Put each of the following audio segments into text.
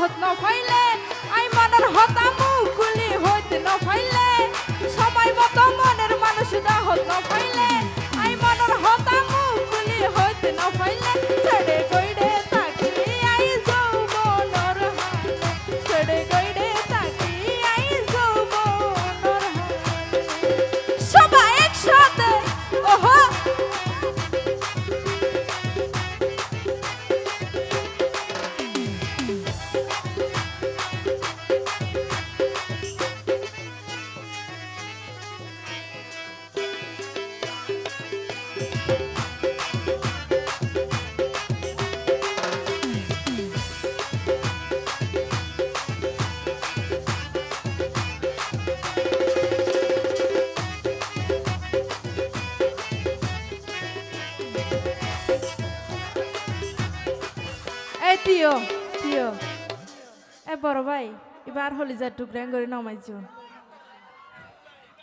হত ন আই মনের হতা মুকুলি হইত ন ফাইলে। সময় মতো মনের মানুষ দা হত ন ফাইলে। তিয় তিয়। এ বড় ভাই এবার হলিজার টুকরাং করে নমাইছো।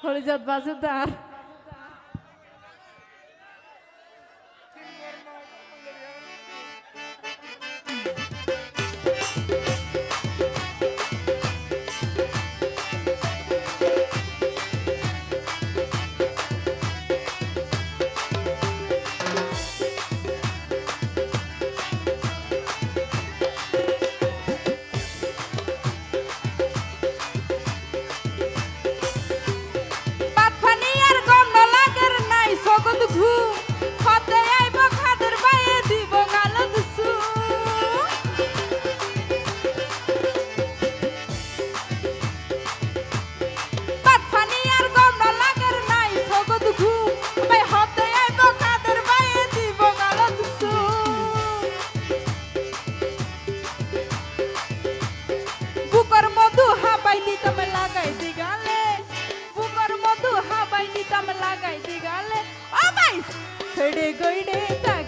হলিজার বাজে দাঁড় হাবাই দিতাম লাগাই দি গালে। বুকর মধু হাবাই দিতাম লাগাই দি গালে। ও ভাই, ছেড়ে গইড়ে তাই